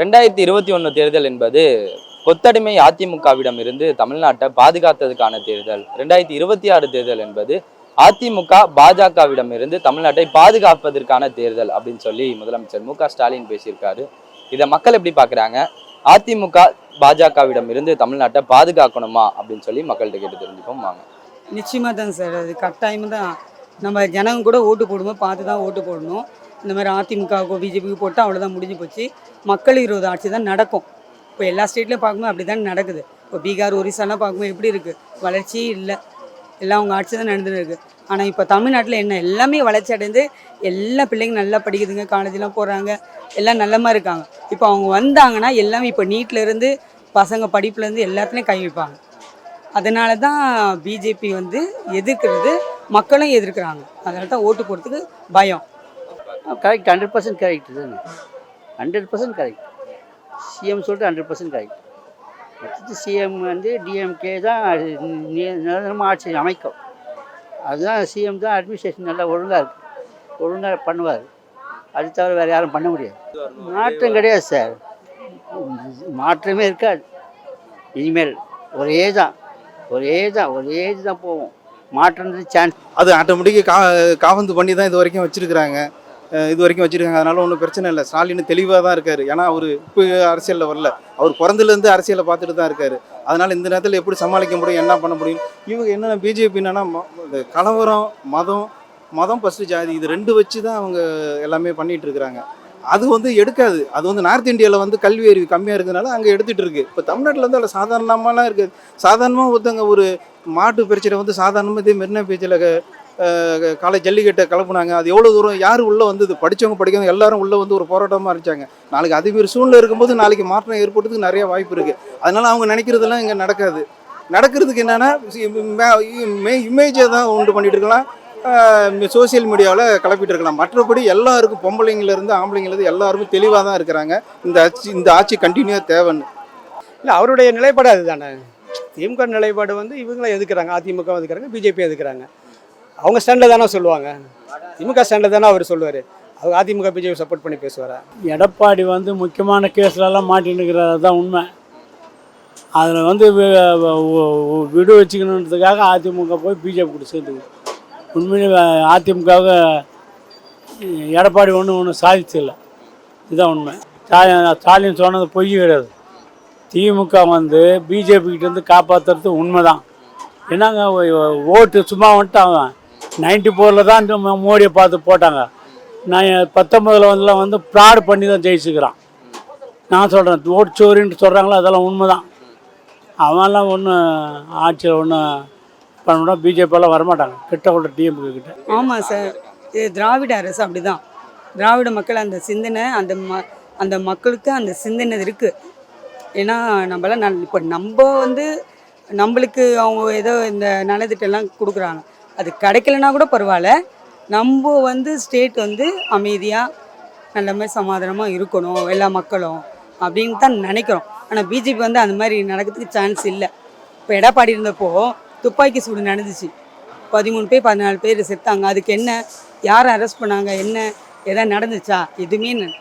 ரெண்டாயிரத்தி இருபத்தி ஒன்று தேர்தல் என்பது கொத்தடிமை அதிமுகவிடம் இருந்து தமிழ்நாட்டை பாதுகாத்ததுக்கான தேர்தல். ரெண்டாயிரத்தி இருபத்தி ஆறு தேர்தல் என்பது அதிமுக பாஜகவிடம் இருந்து தமிழ்நாட்டை பாதுகாப்பதற்கான தேர்தல் அப்படின்னு சொல்லி முதலமைச்சர் மு க ஸ்டாலின் பேசியிருக்காரு. இதை மக்கள் எப்படி பார்க்குறாங்க? அதிமுக பாஜகவிடம் இருந்து தமிழ்நாட்டை பாதுகாக்கணுமா அப்படின்னு சொல்லி மக்கள்கிட்ட கேட்டு தெரிஞ்சுப்போம். வாங்க. நிச்சயமாக தான் சார். அது கட்டாயம் தான். நம்ம ஜனங்க கூட ஓட்டு போடும்போது பார்த்து தான் ஓட்டு போடணும். இந்த மாதிரி அதிமுகவுக்கோ பிஜேபிக்கு போட்டால் அவ்வளோதான் முடிஞ்சு போச்சு. மக்கள் விரோத ஆட்சி தான் நடக்கும். இப்போ எல்லா ஸ்டேட்லையும் பார்க்கும்போது அப்படி தான் நடக்குது. இப்போ பீகார் ஒரிசாலாம் பார்க்கும்போது எப்படி இருக்குது வளர்ச்சியே இல்லை. எல்லாம் அவங்க ஆட்சி தான் நடந்துட்டு இருக்குது ஆனால் இப்போ தமிழ்நாட்டில் என்ன? எல்லாமே வளர்ச்சி அடைந்து எல்லா பிள்ளைங்க நல்லா படிக்குதுங்க. காலேஜ்லாம் போகிறாங்க எல்லாம் நல்லமாக இருக்காங்க. இப்போ அவங்க வந்தாங்கன்னா எல்லாமே இப்போ நீட்லேருந்து பசங்க படிப்புலேருந்து எல்லாத்துலேயும் கை வைப்பாங்க. அதனால தான் பிஜேபி வந்து எதிர்க்கிறது மக்களும் எதிர்க்கிறாங்க. அதனால தான் ஓட்டு போடுறதுக்கு பயம். கரெக்ட் ஹண்ட்ரட் பர்சன்ட் கரெக்ட் தானே? ஹண்ட்ரட் பர்சன்ட் கரெக்ட் சிஎம் சொல்லிட்டு ஹண்ட்ரட் பர்சன்ட் கரெக்ட் மொத்தத்து சிஎம் வந்து டிஎம்கே தான் அது ஆட்சி அமைக்கும். அதுதான் சிஎம் தான் அட்மினிஸ்ட்ரேஷன் நல்லா ஒழுங்காக இருக்குது ஒழுங்காக பண்ணுவார். அது தவிர வேறு யாரும் பண்ண முடியாது. மாற்றம் கிடையாது சார் மாற்றமே இருக்காது. இனிமேல் ஒரே தான். ஒரே தான் ஒரே இது தான் போவோம் மாற்றம்ன்றது சான்ஸ் அது ஆட்டோமேட்டிக்காக கா காவந்து பண்ணி தான் இது வரைக்கும் வச்சுருக்குறாங்க. இது வரைக்கும் வச்சுருக்காங்க. அதனால் ஒன்றும் பிரச்சனை இல்லை. ஸ்டாலின் தெளிவாக தான் இருக்கார். ஏன்னா அவர் இப்போ அரசியலில் வரல. அவர் பிறந்தலேருந்து அரசியலை பார்த்துட்டு தான் இருக்கார். அதனால் இந்த நேரத்தில் எப்படி சமாளிக்க முடியும் என்ன பண்ண முடியும்? இவங்க என்னென்ன பிஜேபி என்னென்னா இந்த கலவரம் மதம் மதம் ஃபஸ்ட்டு ஜாதி இது ரெண்டு வச்சு தான் அவங்க எல்லாமே பண்ணிட்டு இருக்கிறாங்க. அது வந்து எடுக்காது. அது வந்து நார்த் இந்தியாவில் வந்து கல்வி அறிவு கம்மியாக இருக்கிறதுனால அங்கே எடுத்துகிட்டு இருக்குது இப்போ தமிழ்நாட்டில் வந்து அதில் சாதாரணமாலாம் இருக்குது. சாதாரணமாக ஒருத்தவங்க ஒரு மாட்டு பிரச்சனை வந்து சாதாரணமாக இதே மெரினா பேச்சில் காலை ஜல்லிக்கட்டை கிளப்புனாங்க அது எவ்வளோ தூரம் யார் உள்ளே வந்தது? படித்தவங்க படிக்கிறவங்க எல்லாரும் உள்ளே வந்து ஒரு போராட்டமாக இருந்துச்சாங்க. நாளைக்கு அதுமாரி சூழ்நிலை இருக்கும்போது நாளைக்கு மாற்றம் ஏற்படுறதுக்கு நிறைய வாய்ப்பு இருக்குது அதனால் அவங்க நினைக்கிறதெல்லாம் இங்கே நடக்காது. நடக்கிறதுக்கு என்னென்னா இமேஜை தான் உண்டு பண்ணிட்டு இருக்கலாம். சோசியல் மீடியாவில் கிளப்பிட்டு இருக்கலாம். மற்றபடி எல்லாருக்கும் பொம்பளைங்கலேருந்து ஆம்பளைங்கலேருந்து எல்லாருமே தெளிவாக தான் இருக்கிறாங்க. இந்த ஆட்சி இந்த ஆட்சி கண்டினியூவாக தேவைன்னு. இல்லை அவருடைய நிலைப்பாடு அதுதானே. திமுக நிலைப்பாடு வந்து இவங்களும் எதுக்குறாங்க அதிமுக எதுக்குறாங்க பிஜேபி எதுக்குறாங்க அவங்க ஸ்டாண்டில் தானே சொல்லுவாங்க. திமுக ஸ்டாண்டில் தானே அவர் சொல்லுவார். அவர் அதிமுக பிஜேபி சப்போர்ட் பண்ணி பேசுவார்? எடப்பாடி வந்து முக்கியமான கேஸ்லலாம் மாட்டின்னு தான் உண்மை. அதில் வந்து விடு வச்சுக்கணுன்றதுக்காக அதிமுக போய் பிஜேபி கூட சேர்ந்து உண்மையிலே அதிமுகவுக்கு எடப்பாடி ஒன்றும் ஒன்றும் சாதிச்சில்லை இதுதான் உண்மை. ஸ்டாலின் ஸ்டாலின் சொன்னது பொய் கிடையாது. திமுக வந்து பிஜேபிக்கிட்டேருந்து காப்பாற்றுறது உண்மை தான் என்னங்க ஓட்டு சும்மா வந்துட்டு அவன் நைன்டி ஃபோரில் தான் இந்த மோடியை பார்த்து போட்டாங்க. நான் பத்தொம்பதில் வந்துலாம் வந்து ப்ராடு பண்ணி தான் ஜெயிச்சுக்கிறான். நான் சொல்கிறேன் ஓட்டு சோறுன்ட்டு சொல்கிறாங்களோ அதெல்லாம் உண்மை தான் அவன்லாம் ஒன்றும் ஆட்சியில் ஒன்றும் பண்ண பிஜேபியெல்லாம் வரமாட்டாங்க. கிட்ட கூட டிஎம்கே கிட்ட. ஆமாம் சார். இது திராவிட அரசு அப்படிதான். திராவிட மக்கள் அந்த சிந்தனை அந்த ம அந்த மக்களுக்கு அந்த சிந்தனை இருக்குது ஏன்னா நம்மளாம் நல் இப்போ நம்ம வந்து நம்மளுக்கு அவங்க ஏதோ இந்த நலத்திட்டம்லாம் கொடுக்குறாங்க. அது கிடைக்கலனா கூட பரவாயில்ல. நம்ம வந்து ஸ்டேட் வந்து அமைதியாக நல்ல மாதிரி சமாதானமாக இருக்கணும் எல்லா மக்களும் அப்படின்னு தான் நினைக்கிறோம். ஆனால் பிஜேபி வந்து அந்த மாதிரி நடக்கிறதுக்கு சான்ஸ் இல்லை. இப்போ எடப்பாடி இருந்தப்போ துப்பாக்கி சூடு நடந்துச்சு. பதிமூணு பேர் பதினாலு பேர் செத்தாங்க. அதுக்கு என்ன யார் அரெஸ்ட் பண்ணாங்க என்ன எதாவது நடந்துச்சா? எதுவுமே ந-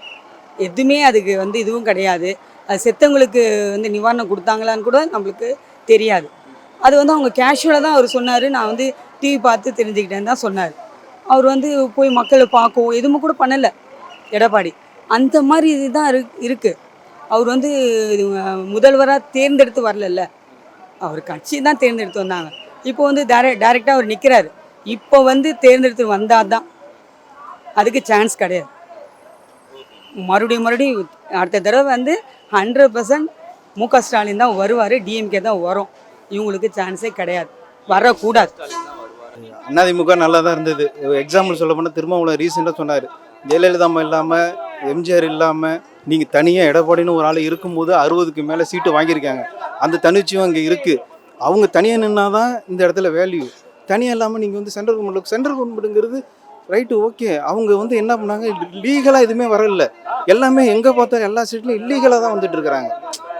எதுவுமே அதுக்கு வந்து இதுவும் கிடையாது. அது செத்தவங்களுக்கு வந்து நிவாரணம் கொடுத்தாங்களான்னு கூட நம்மளுக்கு தெரியாது. அது வந்து அவங்க கேஷுவலாக தான் அவர் சொன்னார். நான் வந்து டிவி பார்த்து தெரிஞ்சுக்கிட்டேன்னு தான் சொன்னார். அவர் வந்து போய் மக்களை பார்க்கவும் எதுவுமே கூட பண்ணலை எடப்பாடி. அந்த மாதிரி இதுதான் இரு இருக்குது அவர் வந்து முதல்வராக தேர்ந்தெடுத்து வரலல்ல. அவர் கட்சி தான் தேர்ந்தெடுத்து வந்தாங்க. இப்போ வந்து டேரக்ட் டேரெக்டாக அவர் நிற்கிறாரு இப்போ வந்து தேர்ந்தெடுத்து வந்தால் தான். அதுக்கு சான்ஸ் கிடையாது. மறுபடியும் மறுபடியும் அடுத்த தடவை வந்து ஹண்ட்ரட் பர்சன்ட் மு க ஸ்டாலின் தான் வருவார் டிஎம்கே தான் வரும். இவங்களுக்கு சான்ஸே கிடையாது. வரக்கூடாது. அதிமுக நல்லா தான் இருந்தது. எக்ஸாம்பிள் சொல்ல போனால் திருமாவளவன் ரீசெண்டாக சொன்னார். ஜெயலலிதா இல்லாமல் எம்ஜிஆர் இல்லாமல் நீங்கள் தனியாக எடப்பாடின்னு ஒரு ஆள் இருக்கும்போது அறுபதுக்கு மேலே சீட்டு வாங்கியிருக்காங்க. அந்த தனிச்சியும் அங்கே இருக்குது அவங்க தனியாக நின்னா தான் இந்த இடத்துல வேல்யூ தனியாக இல்லாமல் நீங்கள் வந்து சென்ட்ரல் கவர்மெண்ட் சென்ட்ரல் கவர்மெண்ட்டுங்கிறது ரைட்டு ஓகே அவங்க வந்து என்ன பண்ணாங்க? லீகலாக எதுவுமே வரல. எல்லாமே எங்கே பார்த்தாலும் எல்லா சீட்லையும் இல்லீகலாக தான் வந்துட்டு இருக்கிறாங்க.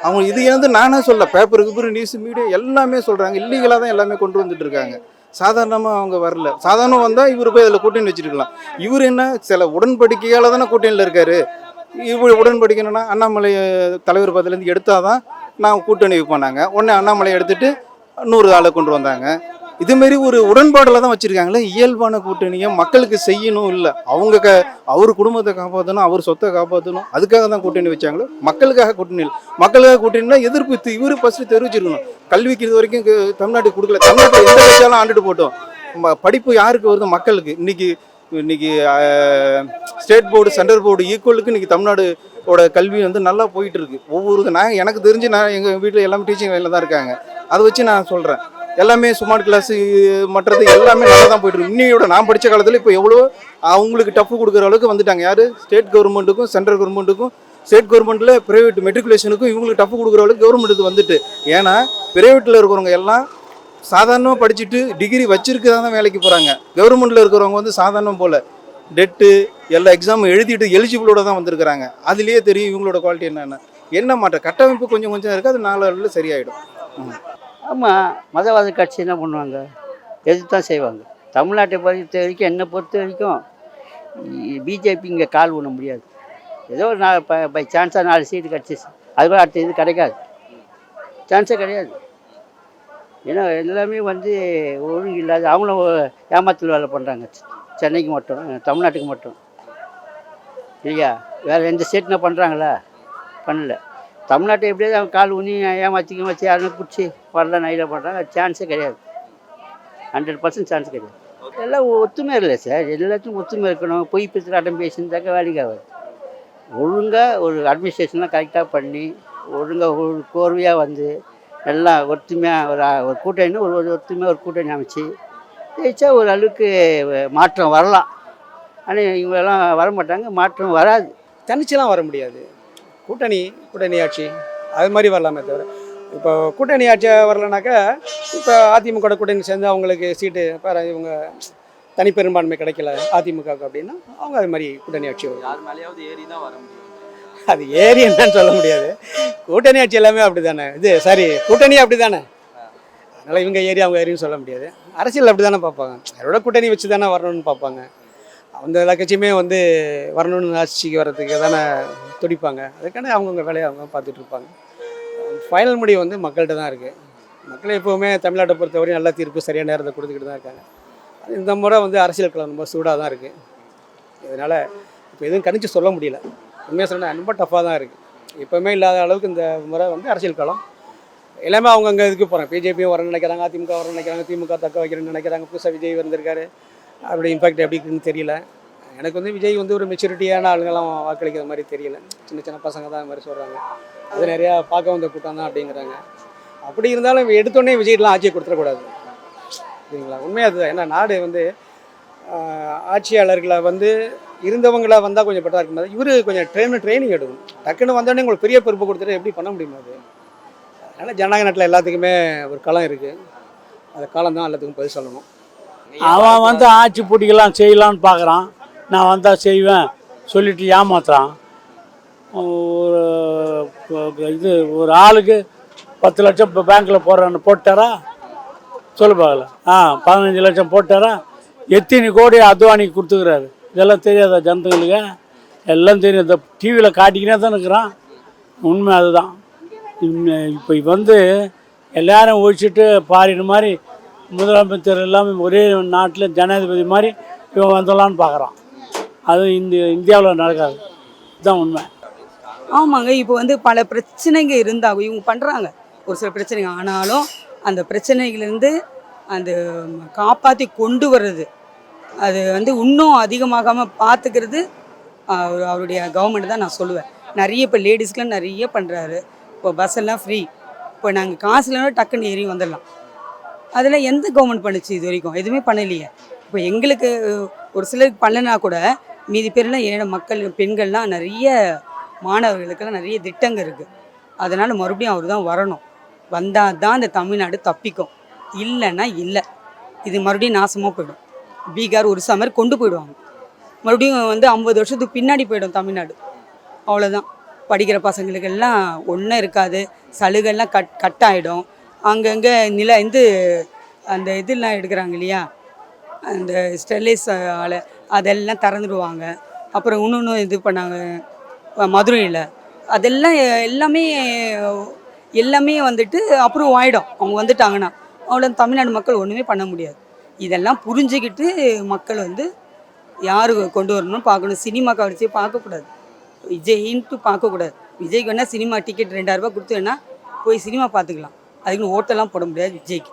அவங்க இது வந்து நானே சொல்ல பேப்பர் கிப்பர் நியூஸ் மீடியா எல்லாமே சொல்கிறாங்க இல்லீகலாக தான் எல்லாமே கொண்டு வந்துட்டு இருக்காங்க. சாதாரணமாக அவங்க வரல. சாதாரணம் வந்தால் இவர் போய் அதில் கூட்டணி வச்சிருக்கலாம். இவர் என்ன சில உடன்படிக்கையால் தானே கூட்டணியில் இருக்காரு. இவர் உடன்படிக்கணும்னா அண்ணாமலை தலைவர் பதவியிலேருந்து எடுத்தால் தான் நான் கூட்டணி வைப்போனாங்க உடனே அண்ணாமலை எடுத்துகிட்டு நூறு ஆளை கொண்டு வந்தாங்க. இதுமாரி ஒரு உடன்பாடில் தான் வச்சுருக்காங்களே. இயல்பான கூட்டணியை மக்களுக்கு செய்யணும் இல்லை. அவங்க க அவர் குடும்பத்தை காப்பாற்றணும் அவர் சொத்தை காப்பாற்றணும் அதுக்காக தான் கூட்டணி வச்சாங்களோ. மக்களுக்காக கூட்டணி இல்லை. மக்களுக்காக கூட்டணினா எதிர்ப்பு இவர் இவரு ஃபஸ்ட்டு தெரிவிச்சிருக்கணும் கல்விக்கு இது வரைக்கும் தமிழ்நாட்டுக்கு கொடுக்கல. தமிழ்நாட்டில் எந்த வச்சாலும் ஆண்டுட்டு போட்டோம். படிப்பு யாருக்கு வருது? மக்களுக்கு. இன்னைக்கு இன்னைக்கு ஸ்டேட் போர்டு சென்ட்ரல் போர்டு ஈக்குவலுக்கு இன்னைக்கு தமிழ்நாடோட கல்வி வந்து நல்லா போயிட்டு இருக்கு. ஒவ்வொரு நான் எனக்கு தெரிஞ்சு நான் எங்கள் வீட்டில் எல்லாமே டீச்சிங் லைனில் தான் இருக்காங்க. அதை வச்சு நான் சொல்கிறேன் எல்லாமே ஸ்மார்ட் கிளாஸ் மற்றது எல்லாமே நல்லா தான் போயிட்டு இருக்கு. இன்னையோட நான் படித்த காலத்தில் இப்போ எவ்வளோ அவங்களுக்கு டஃப் கொடுக்குற அளவுக்கு வந்துட்டாங்க. யார்? ஸ்டேட் கவர்மெண்ட்டுக்கும் சென்ட்ரல் கவர்மெண்ட்டுக்கும் ஸ்டேட் கவர்மெண்ட்டில் ப்ரைவேட் மெட்ரிகுலேஷனுக்கும் இவங்களுக்கு டஃப் கொடுக்குற அளவுக்கு கவர்மெண்ட்டுக்கு வந்துட்டு. ஏன்னா ப்ரைவேட்டில் இருக்கிறவங்க எல்லாம் சாதாரணமாக படிச்சுட்டு டிகிரி வச்சிருக்க தான் வேலைக்கு போகிறாங்க கவர்மெண்ட்டில் இருக்கிறவங்க வந்து சாதாரணம் போல். டெட்டு எல்லா எக்ஸாமும் எழுதிட்டு எலிஜிபிளோட தான் வந்திருக்கிறாங்க. அதுலேயே தெரியும் இவங்களோட குவாலிட்டி என்னென்ன. என்ன மாற்றம் கட்டமைப்பு கொஞ்சம் கொஞ்சம் இருக்குது அது நாலு சரியாயிடும். ம். ஆமாம் மதவாத கட்சி என்ன பண்ணுவாங்க? எதிர்த்து தான் செய்வாங்க. தமிழ்நாட்டை பொறுத்த வரைக்கும் என்னை பொறுத்த வரைக்கும் பிஜேபி இங்கே கால் ஊன முடியாது. ஏதோ ஒரு நாலு பை சான்ஸாக நாலு சீட்டு கிடச்சிச்சு அது கூட அடுத்த இது கிடைக்காது. சான்ஸே கிடையாது. ஏன்னா எல்லாமே வந்து ஒழுங்கு இல்லாத அவங்களும் ஏமாத்தல் வேலை பண்ணுறாங்க சென்னைக்கு மட்டும் தமிழ்நாட்டுக்கு மட்டும். இல்லையா? வேறு எந்த ஸ்டேட்னா பண்ணுறாங்களா பண்ணல. தமிழ்நாட்டை எப்படியாவது அவங்க கால் ஊனி ஏமாற்றிக்க வச்சு யாரும் பிடிச்சி வரல நையில் பண்ணுறாங்க சான்ஸே கிடையாது. ஹண்ட்ரட் பர்சன்ட் சான்ஸ் கிடையாது. எல்லாம் ஒத்துமை இல்லை சார். எல்லாத்துக்கும் ஒத்துமை இருக்கணும். பொய் பிசுறாட்டம் பேசியிருந்தாக்க வேலைக்கு ஆகாது. ஒழுங்காக ஒரு அட்மினிஸ்ட்ரேஷன்லாம் கரெக்டாக பண்ணி ஒழுங்காக ஒரு கோர்வையாக வந்து எல்லாம் ஒத்துமையாக ஒரு ஒரு கூட்டணி ஒரு ஒரு ஒத்துமையாக ஒரு கூட்டணி அமைச்சு ஜெயிச்சா ஒரு அளவுக்கு மாற்றம் வரலாம். ஆனால் இவங்கெல்லாம் வர மாட்டாங்க மாற்றம் வராது. தனிச்செல்லாம் வர முடியாது. கூட்டணி கூட்டணி ஆட்சி. அது மாதிரி வரலாமே தவிர. இப்போ கூட்டணி ஆட்சியாக வரலனாக்கா இப்போ அதிமுக கூட்டணி சேர்ந்து அவங்களுக்கு சீட்டு பாரு இவங்க தனிப்பெரும்பான்மை கிடைக்கல அதிமுகவுக்கு அப்படின்னா அவங்க அது மாதிரி கூட்டணி ஆட்சி வரும். யார் மேலேயாவது ஏறி தான் வர முடியும். அது ஏறி என்னன்னு சொல்ல முடியாது. கூட்டணி ஆட்சி எல்லாமே அப்படி தானே இது சாரி கூட்டணி அப்படி தானே அதனால் இவங்க ஏறி அவங்க ஏறின்னு சொல்ல முடியாது. அரசியல் அப்படி தானே பார்ப்பாங்க. அவரோட கூட்டணி வச்சு தானே வரணும்னு பார்ப்பாங்க. அந்த எல்லா கட்சியுமே வந்து வரணும்னு ஆட்சிக்கு வர்றதுக்கு தானே துடிப்பாங்க. அதுக்கான அவங்கவுங்க வேலையை அவங்க பார்த்துட்டு இருப்பாங்க ஃபைனல் முடிவு வந்து மக்கள்கிட்ட தான் இருக்குது மக்கள் எப்போவுமே தமிழ்நாட்டை பொறுத்தவரையும் நல்ல தீர்ப்பு சரியான நேரத்தை கொடுத்துக்கிட்டு தான் இருக்காங்க. அது இந்த முறை வந்து அரசியல் களம் ரொம்ப சூடாக தான் இருக்குது இதனால் இப்போ எதுவும் கணிச்சு சொல்ல முடியல. உண்மையாக சொன்னால் ரொம்ப டஃப்பாக தான் இருக்குது எப்போவுமே இல்லாத அளவுக்கு இந்த முறை வந்து அரசியல் களம். எல்லாமே அவங்கவுங்க இதுக்கு போகிறேன் பிஜேபியும் வரணும்னு நினைக்கிறாங்க அதிமுக வரணும்னு நினைக்கிறாங்க திமுக தக்க வைக்கணும்னு நினைக்கிறாங்க. புதுசாக விஜய் வந்திருக்காரு. அப்படி இம்பாக்ட் எப்படி இருக்குன்னு தெரியல. எனக்கு வந்து விஜய் வந்து ஒரு மெச்சூரிட்டியான ஆளுங்கெல்லாம் வாக்களிக்கிற மாதிரி தெரியல. சின்ன சின்ன பசங்க தான் மாதிரி சொல்கிறாங்க அது நிறையா பார்க்க வந்த கூட்டம் தான் அப்படிங்கிறாங்க. அப்படி இருந்தாலும் எடுத்தோடனே விஜய்லாம் ஆட்சியை கொடுத்துடக்கூடாது. சரிங்களா உண்மையாக அதுதான். ஏன்னா நாடு வந்து ஆட்சியாளர்களை வந்து இருந்தவங்கள வந்தால் கொஞ்சம் பெட்டராக இருக்கும். இவர் கொஞ்சம் ட்ரெயின் ட்ரைனிங் எடுக்கணும். டக்குன்னு வந்தோடனே உங்களுக்கு பெரிய பொறுப்பு கொடுத்துட்டு எப்படி பண்ண முடியுமா அது? அதனால் ஜனநாயக நாட்டில் எல்லாத்துக்குமே ஒரு களம் இருக்குது அந்த காலம் தான் எல்லாத்துக்கும் பதில் சொல்லணும். அவன் வந்து ஆட்சி பிடிக்கலாம் செய்யலான்னு பார்க்குறான். நான் வந்தால் செய்வேன் சொல்லிட்டு ஏமாத்துறான். ஒரு இது ஒரு ஆளுக்கு பத்து லட்சம் இப்போ பேங்க்கில் போடுறான்னு போட்டாரா? சொல்லு பார்க்கல ஆ பதினஞ்சு லட்சம் போட்டாரா? எத்தனை கோடி அத்வானிக்கு கொடுத்துக்கிறாரு? இதெல்லாம் தெரியாதா ஜனத்துங்களுக்கு? எல்லாம் தெரியும். இந்த டிவியில் காட்டிக்கினே தான் இருக்கிறான். உண்மை அதுதான். இப்போ வந்து எல்லாரும் ஒழிச்சிட்டு பாரின மாதிரி முதலமைச்சர் எல்லாமே ஒரே நாட்டில் ஜனாதிபதி மாதிரி இவன் வந்துடலான்னு பார்க்குறான். அது இந்த இந்தியாவில் நடக்காது. இதுதான் உண்மை. ஆமாங்க இப்போ வந்து பல பிரச்சனைங்க இருந்தால் இவங்க பண்ணுறாங்க ஒரு சில பிரச்சனைங்க ஆனாலும் அந்த பிரச்சனைகள்லேருந்து அந்த காப்பாற்றி கொண்டு வர்றது. அது வந்து இன்னும் அதிகமாகாமல் பார்த்துக்கிறது அவர் அவருடைய கவர்மெண்ட் தான் நான் சொல்லுவேன். நிறைய இப்போ லேடிஸ்க்கெலாம் நிறைய பண்ணுறாரு இப்போ பஸ் எல்லாம் ஃப்ரீ இப்போ நாங்கள் காசு இல்லைன்னா டக்குன்னு ஏறி வந்துடலாம். அதெல்லாம் எந்த கவர்மெண்ட் பண்ணுச்சு இது வரைக்கும்? எதுவுமே பண்ணலையே. இப்போ எங்களுக்கு ஒரு சிலருக்கு பண்ணலைன்னா கூட மீதி பேர்லாம் ஏழை மக்கள் பெண்கள்லாம் நிறைய மாணவர்களுக்கெல்லாம் நிறைய திட்டங்கள் இருக்குது அதனால் மறுபடியும் அவர் தான் வரணும். வந்தால் தான் இந்த தமிழ்நாடு தப்பிக்கும். இல்லைன்னா இல்லை. இது மறுபடியும் நாசமாக போயிடும். பீகார் ஒரிசா மாதிரி கொண்டு போயிடுவாங்க. மறுபடியும் வந்து ஐம்பது வருஷத்துக்கு பின்னாடி போயிடும் தமிழ்நாடு. அவ்வளோதான் படிக்கிற பசங்களுக்கெல்லாம் ஒன்றும் இருக்காது. சலுகைலாம் கட் கட் ஆகிடும் அங்கங்கே நில இது அந்த இதெல்லாம் எடுக்கிறாங்க இல்லையா? அந்த ஸ்டெர்லைஸ் ஆலை அதெல்லாம் திறந்துடுவாங்க. அப்புறம் இன்னொன்று இது பண்ணாங்க மதுரையில் அதெல்லாம் எல்லாமே எல்லாமே வந்துட்டு அப்ரூவ் ஆகிடும் அவங்க வந்துட்டாங்கன்னா அவ்வளோ தமிழ்நாடு மக்கள் ஒன்றுமே பண்ண முடியாது. இதெல்லாம் புரிஞ்சுக்கிட்டு மக்கள் வந்து யார் கொண்டு வரணும்னு பார்க்கணும். சினிமா கவனிச்சு பார்க்கக்கூடாது விஜயின்ட்டு பார்க்கக்கூடாது விஜய்க்கு வேணால் சினிமா டிக்கெட் ரெண்டாயிரரூபா கொடுத்து வேணால் போய் சினிமா பார்த்துக்கலாம். அதுக்குன்னு ஓட்டெல்லாம் போட முடியாது விஜய்க்கு.